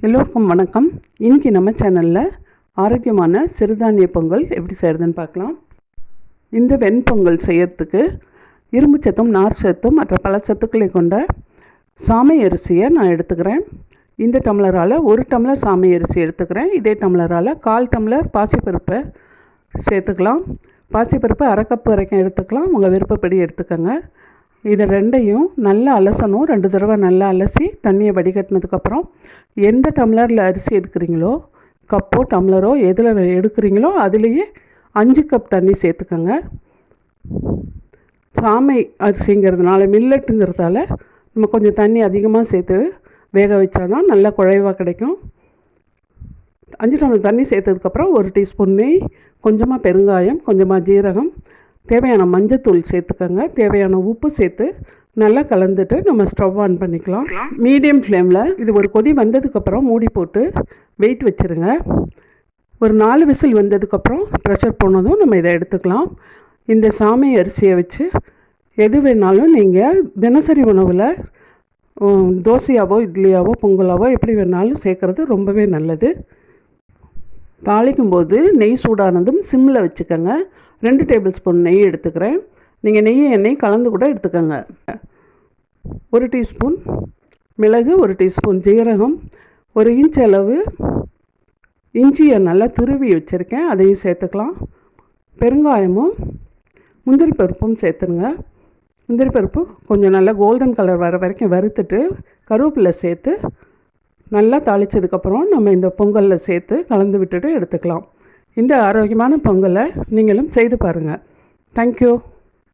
எல்லோருக்கும் வணக்கம். இன்றைக்கி நம்ம சேனலில் ஆரோக்கியமான சிறுதானிய பொங்கல் எப்படி செய்கிறதுன்னு பார்க்கலாம். இந்த வெண்பொங்கல் செய்யறதுக்கு இரும்பு சத்தும் நார் சத்தும் மற்ற பல சத்துக்களை கொண்ட சாமை அரிசியை நான் எடுத்துக்கிறேன். இந்த டம்ளரால் ஒரு டம்ளர் சாமை அரிசி எடுத்துக்கிறேன். இதே டம்ளரால் கால் டம்ளர் பாசிப்பருப்பை சேர்த்துக்கலாம். பாசிப்பருப்பு அரை கப்பு வரைக்கும் எடுத்துக்கலாம். உங்கள் விருப்பப்படி எடுத்துக்கோங்க. இதை ரெண்டையும் நல்லா அலசணும். ரெண்டு தடவை நல்லா அலசி தண்ணியை வடிகட்டினதுக்கப்புறம் எந்த டம்ளரில் அரிசி எடுக்கிறீங்களோ கப்போ டம்ளரோ எதில் எடுக்கிறீங்களோ அதுலேயே அஞ்சு கப் தண்ணி சேர்த்துக்கோங்க. சாமை அரிசிங்கிறதுனால மில்லட்டுங்கிறதால நம்ம கொஞ்சம் தண்ணி அதிகமாக சேர்த்து வேக வச்சா தான் நல்லா குழைவாக கிடைக்கும். அஞ்சு டம்ளர் தண்ணி சேர்த்ததுக்கப்புறம் ஒரு டீஸ்பூன் நெய் கொஞ்சமாக பெருங்காயம் கொஞ்சமாக ஜீரகம் தேவையான மஞ்சத்தூள் சேர்த்துக்கோங்க. தேவையான உப்பு சேர்த்து நல்லா கலந்துட்டு நம்ம ஸ்டவ் ஆன் பண்ணிக்கலாம். மீடியம் ஃப்ளேமில் இது ஒரு கொதி வந்ததுக்கப்புறம் மூடி போட்டு வெயிட் வச்சுருங்க. ஒரு நாலு விசில் வந்ததுக்கப்புறம் ப்ரெஷர் போனதும் நம்ம இதை எடுத்துக்கலாம். இந்த சாமை அரிசியை வச்சு எது வேணாலும் நீங்கள் தினசரி உணவில் தோசையாவோ இட்லியாவோ பொங்கலாவோ எப்படி வேணாலும் சேர்க்குறது ரொம்பவே நல்லது. தாளிக்கும் போது நெய் சூடானதும் சிம்மில் வச்சுக்கோங்க. ரெண்டு டேபிள் ஸ்பூன் நெய் எடுத்துக்கிறேன். நீங்கள் நெய் எண்ணெய் கலந்து கூட எடுத்துக்கோங்க. ஒரு டீஸ்பூன் மிளகு ஒரு டீஸ்பூன் ஜீரகம் ஒரு இன்ச் அளவு இஞ்சியை நல்லா துருவி வச்சுருக்கேன். அதையும் சேர்த்துக்கலாம். பெருங்காயமும் முந்திரி பருப்பும் சேர்த்துருங்க. முந்திரி பருப்பு கொஞ்சம் நல்லா கோல்டன் கலர் வர வரைக்கும் வறுத்துட்டு கருவேப்பிலை சேர்த்து நல்லா தாளித்ததுக்கப்புறம் நம்ம இந்த பொங்கலில் சேர்த்து கலந்து விட்டுட்டு எடுத்துக்கலாம். இந்த ஆரோக்கியமான பொங்கலை நீங்களும் செய்து பாருங்கள் தேங்க்யூ